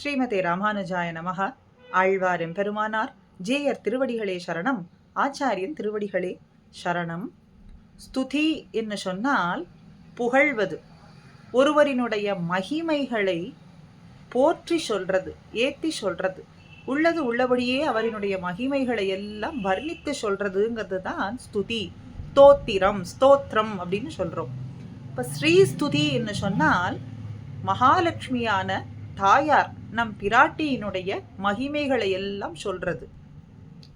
ஸ்ரீமதி ராமானுஜாய நமக ஆழ்வார் பெருமானார் ஜேயர் திருவடிகளே சரணம். ஆச்சாரியன் திருவடிகளே சரணம். ஸ்துதி என்று சொன்னால் புகழ்வது. ஒருவரினுடைய மகிமைகளை போற்றி சொல்றது ஏத்தி சொல்றது. உள்ளது உள்ளபடியே அவரினுடைய மகிமைகளை எல்லாம் வர்ணித்து சொல்றதுங்கிறது தான் ஸ்துதி. ஸ்தோத்திரம் ஸ்தோத்திரம் அப்படின்னு சொல்றோம். இப்போ ஸ்ரீ ஸ்துதி என்று சொன்னால் மகாலட்சுமியான தாயார் நம் பிராட்டியினுடைய மகிமைகளை எல்லாம் சொல்றது.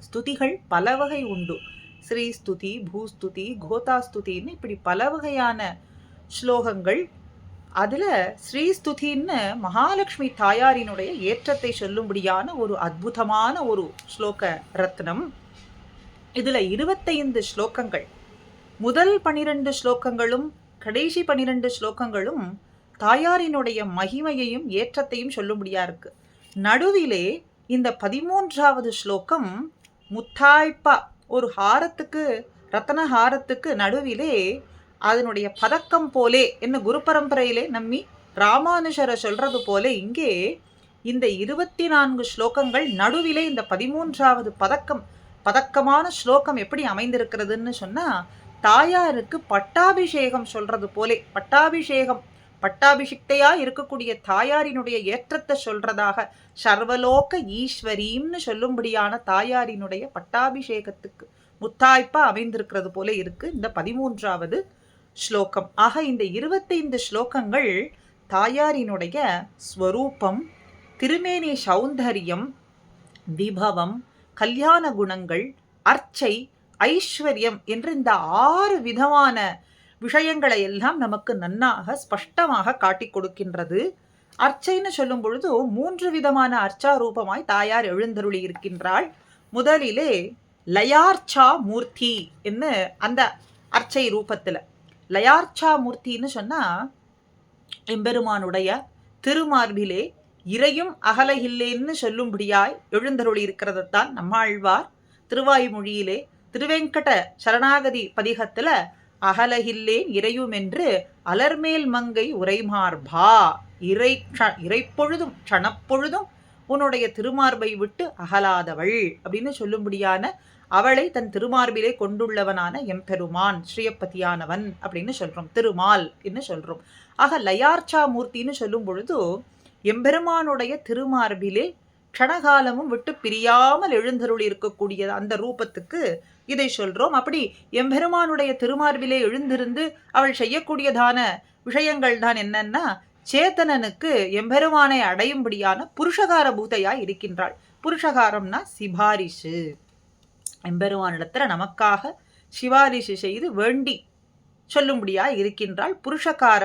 ஸ்துதிகள் பல வகை உண்டு. ஸ்ரீ ஸ்துதி பூஸ்துதி கோதா ஸ்துதின்னு இப்படி பல வகையான ஸ்லோகங்கள். அதில் ஸ்ரீஸ்துதின்னு மகாலட்சுமி தாயாரினுடைய ஏற்றத்தை சொல்லும்படியான ஒரு அற்புதமான ஒரு ஸ்லோக ரத்னம். இதில் இருபத்தைந்து ஸ்லோகங்கள். முதல் பனிரெண்டு ஸ்லோகங்களும் கடைசி பனிரெண்டு ஸ்லோகங்களும் தாயாரினுடைய மகிமையையும் ஏற்றத்தையும் சொல்லும்படியா இருக்கு நடுவிலே இந்த பதிமூன்றாவது ஸ்லோகம் முத்தாய்ப்பா ஒரு ஹாரத்துக்கு ரத்தன ஹாரத்துக்கு நடுவிலே அதனுடைய பதக்கம் போலே என்ன குரு பரம்பரையிலே நம்மி ராமானுஷரை சொல்றது போல இங்கே இந்த இருபத்தி நான்கு ஸ்லோகங்கள் நடுவிலே இந்த பதிமூன்றாவது பதக்கம் பதக்கமான ஸ்லோகம் எப்படி அமைந்திருக்கிறதுன்னு சொன்னா தாயாருக்கு பட்டாபிஷேகம் சொல்றது போலே பட்டாபிஷேகம் பட்டாபிஷிக்தையா இருக்கக்கூடிய தாயாரினுடைய ஏற்றத்தை சொல்றதாக சர்வலோக ஈஸ்வரீம்னு சொல்லும்படியான தாயாரினுடைய பட்டாபிஷேகத்துக்கு முத்தாய்ப்பா அமைந்திருக்கிறது போல இருக்கு இந்த பதிமூன்றாவது ஸ்லோகம். ஆக இந்த இருபத்தைந்து ஸ்லோகங்கள் தாயாரினுடைய ஸ்வரூபம் திருமேனி சௌந்தரியம் விபவம் கல்யாண குணங்கள் அர்ச்சை ஐஸ்வர்யம் என்று இந்த ஆறு விதமான விஷயங்களை எல்லாம் நமக்கு நன்னாக ஸ்பஷ்டமாக காட்டிக் கொடுக்கின்றது. அர்ச்சைன்னு சொல்லும் பொழுது மூன்று விதமான அர்ச்சா ரூபமாய் தாயார் எழுந்தருளி இருக்கின்றாள். முதலிலே லயார்ச்சா மூர்த்தி என்று அந்த அர்ச்சை ரூபத்தில். லயார்ச்சா மூர்த்தின்னு சொன்னால் எம்பெருமானுடைய திருமார்பிலே இறையும் அகலகில்லேன்னு சொல்லும்படியாய் எழுந்தருளி இருக்கிறதத்தான் நம்மாழ்வார் திருவாய்மொழியிலே திருவெங்கட சரணாகதி பதிகத்துல அகலகில்லேன் இறையுமென்று அலர்மேல் மங்கை உரைமார்பா இறை இறைப்பொழுதும் க்ஷணப்பொழுதும் உன்னுடைய திருமார்பை விட்டு அகலாதவள் அப்படின்னு சொல்லும்படியான அவளை தன் திருமார்பிலே கொண்டுள்ளவனான எம்பெருமான் ஸ்ரீயப்பதியானவன் அப்படின்னு சொல்றோம். திருமால் என்று சொல்றோம். ஆக லயார்ச்சா மூர்த்தின்னு சொல்லும் பொழுது எம்பெருமானுடைய திருமார்பிலே க்ஷணகாலமும் விட்டு பிரியாமல் எழுந்தருள் இருக்கக்கூடிய அந்த ரூபத்துக்கு இதை சொல்றோம். அப்படி எம்பெருமானுடைய திருமார்பிலே எழுந்திருந்து அவள் செய்யக்கூடியதான விஷயங்கள் தான் என்னன்னா சேத்தனனுக்கு எம்பெருமானை அடையும்படியான புருஷகார பூதையாய் இருக்கின்றாள். புருஷகாரம்னா சிபாரிசு. எம்பெருமானிடத்துல நமக்காக சிபாரிசு செய்து வேண்டி சொல்லும்படியா இருக்கின்றாள். புருஷகார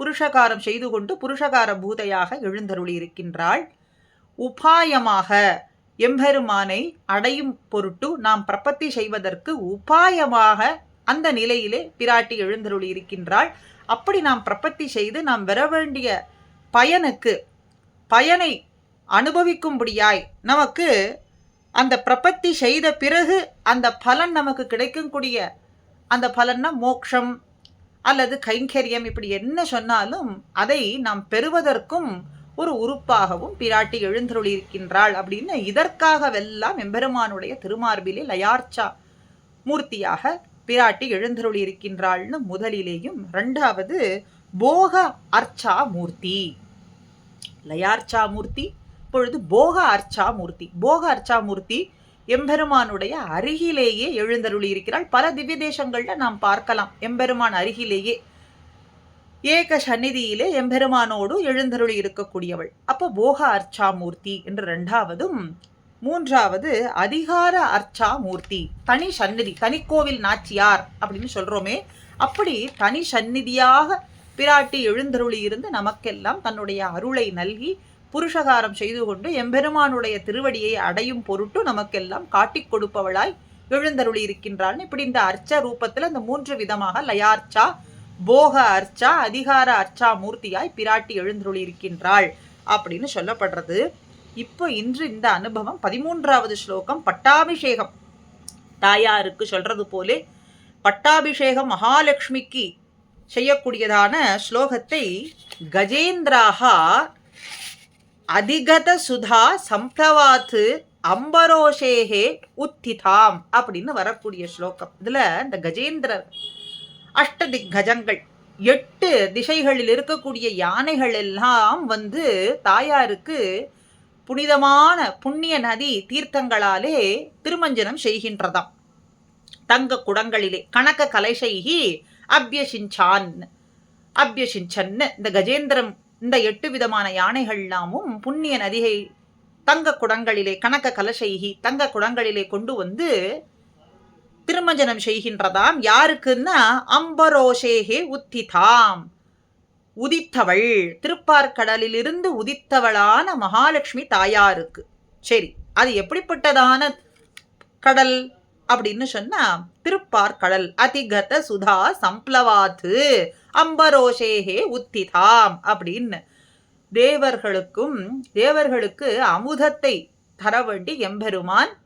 புருஷகாரம் செய்து கொண்டு புருஷகார பூதையாக எழுந்தருளி இருக்கின்றாள். உபாயமாக எம்பெருமானை அடையும் பொருட்டு நாம் பிரபத்தி செய்வதற்கு உபாயமாக அந்த நிலையிலே பிராட்டி எழுந்தருளி இருக்கின்றாள். அப்படி நாம் பிரபத்தி செய்து நாம் வர வேண்டிய பயனுக்கு பயனை அனுபவிக்கும்படியாய் நமக்கு அந்த பிரபத்தி செய்த பிறகு அந்த பலன் நமக்கு கிடைக்கக்கூடிய அந்த பலன்னா மோக்ஷம் அல்லது கைங்கரியம் இப்படி என்ன சொன்னாலும் அதை நாம் பெறுவதற்கும் ஒரு உறுப்பாகவும் பிராட்டி எழுந்தருளியிருக்கின்றாள் அப்படின்னு இதற்காகவெல்லாம் எம்பெருமானுடைய திருமார்பிலே லயார்ச்சா மூர்த்தியாக பிராட்டி எழுந்தருளியிருக்கின்றாள்னு முதலிலேயும் ரெண்டாவது போக அர்ச்சா மூர்த்தி. லயார்ச்சா மூர்த்தி இப்பொழுது போக அர்ச்சா மூர்த்தி. போக அர்ச்சா மூர்த்தி எம்பெருமானுடைய அருகிலேயே எழுந்தருளி இருக்கிறாள் பல திவ்ய தேசங்கள்ல நாம் பார்க்கலாம். எம்பெருமான் அருகிலேயே ஏக சந்நிதியிலே எம்பெருமானோடு எழுந்தருளி இருக்கக்கூடியவள். அப்போ போக அர்ச்சா மூர்த்தி என்று ரெண்டாவதும் மூன்றாவது அதிகார அர்ச்சா மூர்த்தி தனி சந்நிதி தனிக்கோவில் நாச்சியார் அப்படின்னு சொல்றோமே. அப்படி தனி சந்நிதியாக பிராட்டி எழுந்தருளி இருந்து நமக்கெல்லாம் தன்னுடைய அருளை நல்கி புருஷகாரம் செய்து கொண்டு எம்பெருமானுடைய திருவடியை அடையும் பொருட்டு நமக்கெல்லாம் காட்டிக் கொடுப்பவளாய் எழுந்தருளி இருக்கின்றாள். இப்படி இந்த அர்ச்ச ரூபத்தில் இந்த மூன்று விதமாக லயார்ச்சா போக அர்ச்சா அதிகார அர்ச்சா மூர்த்தியாய் பிராட்டி எழுந்தருளி இருக்கின்றாள் அப்படின்னு சொல்லப்படுறது. இப்போ இன்று இந்த அனுபவம் பதிமூன்றாவது ஸ்லோகம் பட்டாபிஷேகம். தாயாருக்கு சொல்றது போலே பட்டாபிஷேகம் மகாலட்சுமிக்கு செய்யக்கூடியதான ஸ்லோகத்தை கஜேந்திராகா அதிகத சுதா சம்பவாத்து அம்பரோஷேகே உத்திதாம் அப்படின்னு வரக்கூடிய ஸ்லோகம். இதுல இந்த கஜேந்திரர் அஷ்டதிக் கஜங்கள் எட்டு திசைகளில் இருக்கக்கூடிய யானைகள் எல்லாம் வந்து தாயாருக்கு புனிதமான புண்ணிய நதி தீர்த்தங்களாலே திருமஞ்சனம் செய்கின்றதாம். தங்க குடங்களிலே கணக்க கலைசைகி அபியசிஞ்சான் அபியசிஞ்சன்னு இந்த கஜேந்திரம் இந்த எட்டு விதமான யானைகள்லாமும் புண்ணிய நதியை தங்க குடங்களிலே கணக்க கலசைகி தங்க குடங்களிலே கொண்டு வந்து திருமஞ்சனம் செய்கின்றதாம். யாருக்குன்னா அம்பரோஷேகே உத்திதாம். உதித்தவள். திருப்பார்கடலிலிருந்து உதித்தவளான மகாலட்சுமி தாயாருக்கு. சரி அது எப்படிப்பட்டதான கடல் அப்படின்னு சொன்னா திருப்பார்கடல். அதிகத சுதா சம்ப்ளவாத்து அம்பரோஷேகே உத்திதாம் அப்படின்னு. தேவர்களுக்கும் தேவர்களுக்கு அமுதத்தை தர வேண்டி எம்பெருமான்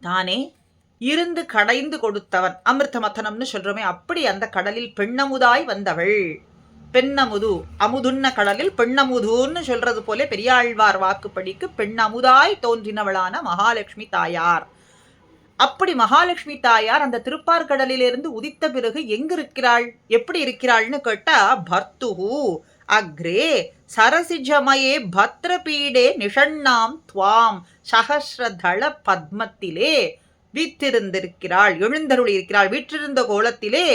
தானே இருந்து கடைந்து கொடுத்தவன். அமிர்தமத்தனம்னு சொல்றோமே அப்படி அந்த கடலில் பெண்ணமுதாய் வந்தவள். பெண்ணமுது அமுதுன்ன கடலில் பெண்ணமுதுன்னு சொல்றது போல பெரியாழ்வார் வாக்குப்படிக்கு பெண்ணமுதாய் தோன்றினவளான மகாலட்சுமி தாயார். அப்படி மகாலட்சுமி தாயார் அந்த திருப்பார்கடலிலிருந்து உதித்த பிறகு எங்க இருக்கிறாள் எப்படி இருக்கிறாள்னு கேட்டா பர்த்துஹு அக்ரே சரசிஜமயே பத்ரபீடே நிஷண்ணாம் துவாம் சகஸ்ரதள பத்மத்திலே வீற்றிருந்திருக்கிறாள் எழுந்தருளி இருக்கிறாள் வீற்றிருந்த கோலத்திலே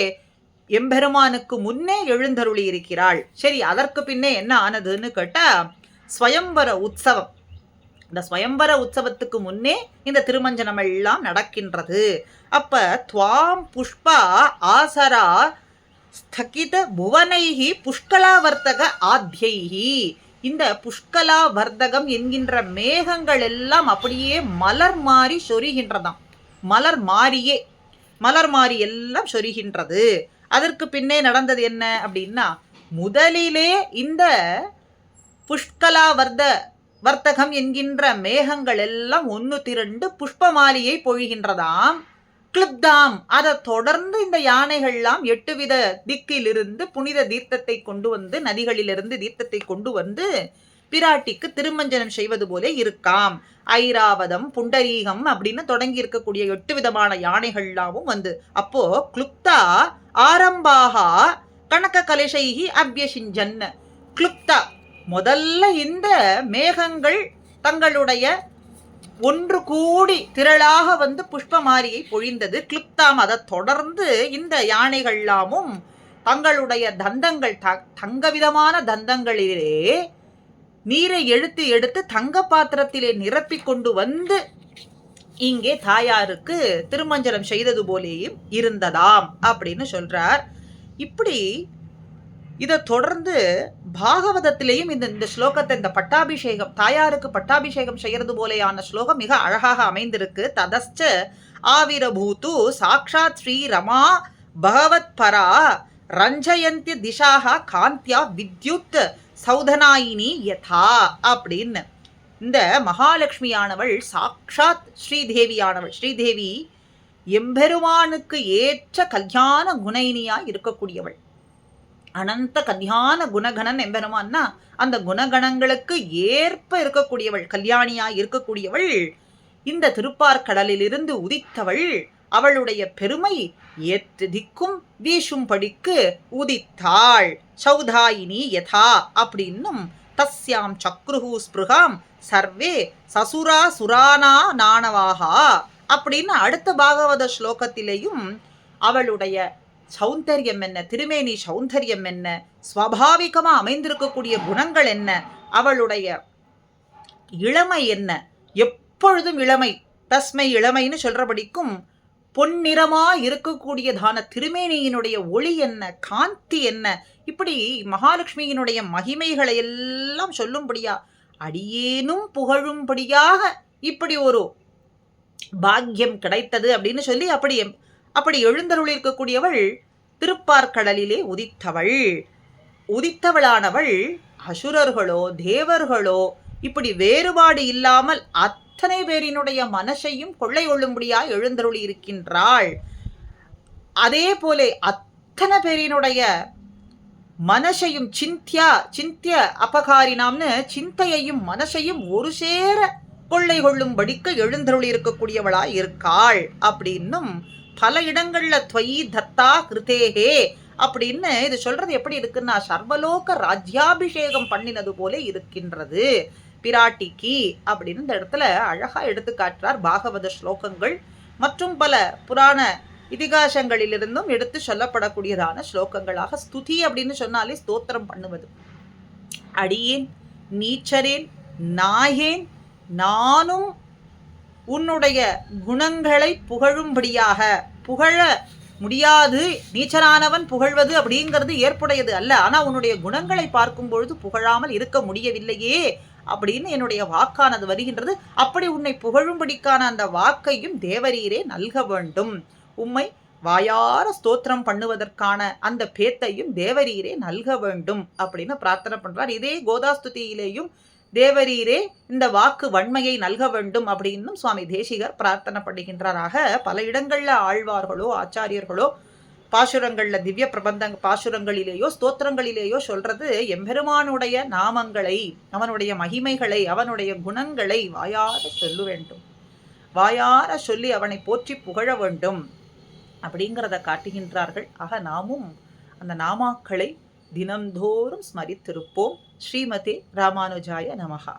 எம்பெருமானுக்கு முன்னே எழுந்தருளி இருக்கிறாள் சரி அதற்கு பின்னே என்ன ஆனதுன்னு கேட்டா ஸ்வயம்பர உற்சவம். இந்த ஸ்வயம்பர உற்சவத்துக்கு முன்னே இந்த திருமஞ்சனம் எல்லாம் நடக்கின்றது. அப்ப துவாம் புஷ்பா ஆசரா ஸ்தகித புவனைகி புஷ்கலாவர்த்தக ஆத்தியைகி இந்த புஷ்கலா வர்த்தகம் என்கின்ற மேகங்கள் எல்லாம் அப்படியே மலர் மாறி சொரிகின்றதாம். மலர் மாறியே. மலர் மாறி எல்லாம் சொரிகின்றது. அதற்கு பின்னே நடந்தது என்ன அப்படின்னா முதலிலே இந்த புஷ்கலாவர்த வர்த்தகம் என்கின்ற மேகங்கள் எல்லாம் ஒன்று திரண்டு புஷ்பமாலியை பொழிகின்றதாம். கிளிப்தாம். அதை தொடர்ந்து இந்த யானைகள்லாம் எட்டு வித திக்கிலிருந்து புனித தீர்த்தத்தை கொண்டு வந்து நதிகளிலிருந்து தீர்த்தத்தை கொண்டு வந்து பிராட்டிக்கு திருமஞ்சனம் செய்வது போல இருக்காம். ஐராவதம் புண்டரீகம் அப்படின்னு தொடங்கி இருக்கக்கூடிய எட்டு விதமான யானைகள்லாமும் வந்து. அப்போ க்ளுப்தா ஆரம்பாகா கணக்க கலிசைகி அபியசிஞ்சன்ன கிளுப்தா முதல்ல இந்த மேகங்கள் தங்களுடைய ஒன்று கூடி திரளாக வந்து புஷ்பமாரியை பொழிந்தது. கிளிப்தாம் அதை தொடர்ந்து இந்த யானைகள்லாமும் தங்களுடைய தந்தங்கள் த தங்க விதமான தந்தங்களிலே நீரை எழுத்து எடுத்து தங்க பாத்திரத்திலே நிரப்பி கொண்டு வந்து இங்கே தாயாருக்கு திருமஞ்சனம் செய்தது போலேயும் இருந்ததாம் அப்படின்னு சொல்றார். இப்படி இதை தொடர்ந்து பாகவதத்திலேயும் இந்த இந்த ஸ்லோகத்தை இந்த பட்டாபிஷேகம் தாயாருக்கு பட்டாபிஷேகம் செய்யறது போலேயான ஸ்லோகம் மிக அழகாக அமைந்திருக்கு. ததஸ்ச ஆவிரபூத்து சாக்ஷாத் ஸ்ரீ ரமா பகவத் பரா ரஞ்சயந்தி திசாக காந்தியா வித்யுத் சௌதனாயினி யதா அப்படின்னு. இந்த மகாலட்சுமியானவள் சாக்ஷாத் ஸ்ரீதேவியானவள். ஸ்ரீதேவி எம்பெருமானுக்கு ஏற்ற கல்யாண குணைனியா இருக்கக்கூடியவள். அனந்த கல்யாண குணகணன் எம்பெருமான்னா அந்த குணகணங்களுக்கு ஏற்ப இருக்கக்கூடியவள் கல்யாணியா இருக்கக்கூடியவள். இந்த திருப்பார்கடலிலிருந்து உதித்தவள் அவளுடைய பெருமை எத்து திக்கும் வீசும்படிக்கு உதித்தாள். சௌதாயினி யதா அப்படின்னும் தஸ்யாம் சக்ருஹு ஸ்பிருகாம் சர்வே சசுரா சுரானா நாணவாகா அப்படின்னு அடுத்த பாகவத ஸ்லோகத்திலேயும் அவளுடைய சௌந்தரியம் என்ன திருமேனி சௌந்தரியம் என்ன ஸ்வாபாவிகமாக அமைந்திருக்கக்கூடிய குணங்கள் என்ன அவளுடைய இளமை என்ன எப்பொழுதும் இளமை தஸ்மை இளமைன்னு சொல்கிறபடிக்கும் பொன்னிறமா இருக்கக்கூடியதான திருமேனியினுடைய ஒளி என்ன காந்தி என்ன இப்படி மகாலட்சுமியினுடைய மகிமைகளை எல்லாம் சொல்லும்படியா அடியேனும் புகழும்படியாக இப்படி ஒரு பாக்கியம் கிடைத்தது அப்படின்னு சொல்லி அப்படி அப்படி எழுந்தருளிருக்கக்கூடியவள் திருப்பார்கடலிலே உதித்தவள். உதித்தவளானவள் அசுரர்களோ தேவர்களோ இப்படி வேறுபாடு இல்லாமல் அத் அத்தனை பேரினுடைய மனசையும் கொள்ளை கொள்ளும்படியாய் எழுந்தருளி இருக்கின்றாள் அதே போல அத்தனை பேரினுடைய மனசையும் சிந்தியா சிந்திய அபகாரினாம்னு சிந்தையையும் மனசையும் ஒரு சேர கொள்ளை கொள்ளும்படிக்கு எழுந்தருளி இருக்கக்கூடியவளாய் இருக்காள். அப்படின்னும் பல இடங்கள்ல துவயி தத்தா கிருதேகே அப்படின்னு இது சொல்றது எப்படி இருக்குன்னா சர்வலோக ராஜ்யாபிஷேகம் பண்ணினது போல இருக்கின்றது. பிராட்டிக்கு அப்படின்னு இந்த இடத்துல அழகா எடுத்து காட்டுறார் பாகவத ஸ்லோகங்கள் மற்றும் பல புராண இதிகாசங்களிலிருந்தும் எடுத்து சொல்லப்படக்கூடியதான ஸ்லோகங்களாக ஸ்துதி அப்படின்னு சொன்னாலே ஸ்தோத்திரம் பண்ணுவது. அடியேன் நீச்சரேன் நாயேன் நானும் உன்னுடைய குணங்களை புகழும்படியாக புகழ முடியாது. நீச்சரானவன் புகழ்வது அப்படிங்கிறது ஏற்புடையது அல்ல. ஆனா உன்னுடைய குணங்களை பார்க்கும் பொழுது புகழாமல் இருக்க முடியவில்லையே அப்படின்னு என்னுடைய வாக்கானது வருகின்றது. அப்படி உன்னை புகழும்படிக்கான அந்த வாக்கையும் தேவரீரே நல்க வேண்டும். உம்மை வாயார ஸ்தோத்திரம் பண்ணுவதற்கான அந்த பேத்தையும் தேவரீரே நல்க வேண்டும் அப்படின்னு பிரார்த்தனை பண்றார். இதே கோதாஸ்துதியிலேயும் தேவரீரே இந்த வாக்கு வன்மையை நல்க வேண்டும் அப்படின்னும் சுவாமி தேசிகர் பிரார்த்தனை பண்ணுகின்றாராக. பல இடங்கள்ல ஆழ்வார்களோ ஆச்சாரியர்களோ பாசுரங்கள்ல திவ்ய பிரபந்த பாசுரங்களிலேயோ ஸ்தோத்திரங்களிலேயோ சொல்றது எம்பெருமானுடைய நாமங்களை அவனுடைய மகிமைகளை அவனுடைய குணங்களை வாயார சொல்ல வேண்டும். வாயார சொல்லி அவனை போற்றி புகழ வேண்டும் அப்படிங்கிறத காட்டுகின்றார்கள். ஆக நாமும் அந்த நாமாக்களை தினந்தோறும் ஸ்மரித்திருப்போம். ஸ்ரீமதி ராமானுஜாய நமகா